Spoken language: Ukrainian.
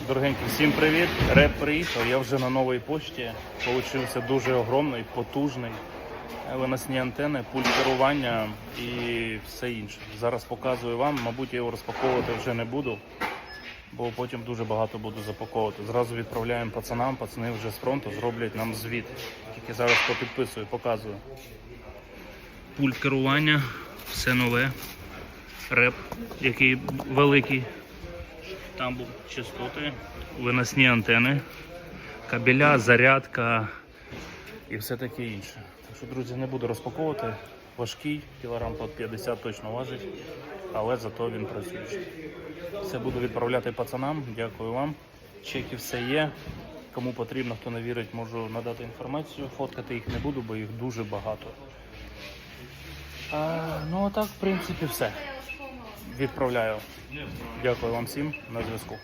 Дорогенькі, всім привіт! Реп приїхав. Я вже на новій пошті. Получився дуже огромний, потужний. Виносні антени, пульт керування і все інше. Зараз показую вам. Мабуть, я його розпаковувати вже не буду, бо потім дуже багато буду запаковувати. Зразу відправляємо пацанам, пацани вже з фронту зроблять нам звіт. Тільки зараз попідписую, показую. Пульт керування, все нове. Реп, який великий. Там був частоти, виносні антени, кабеля, зарядка і все таке інше. Так що, друзі, не буду розпаковувати. Важкий, кілограм по 50 точно важить, але зато він працюючий. Все буду відправляти пацанам. Дякую вам. Чеки все є. Кому потрібно, хто не вірить, можу надати інформацію. Фоткати їх не буду, бо їх дуже багато. А, ну а так, в принципі, все відправляю. Дякую вам всім на зв'язку.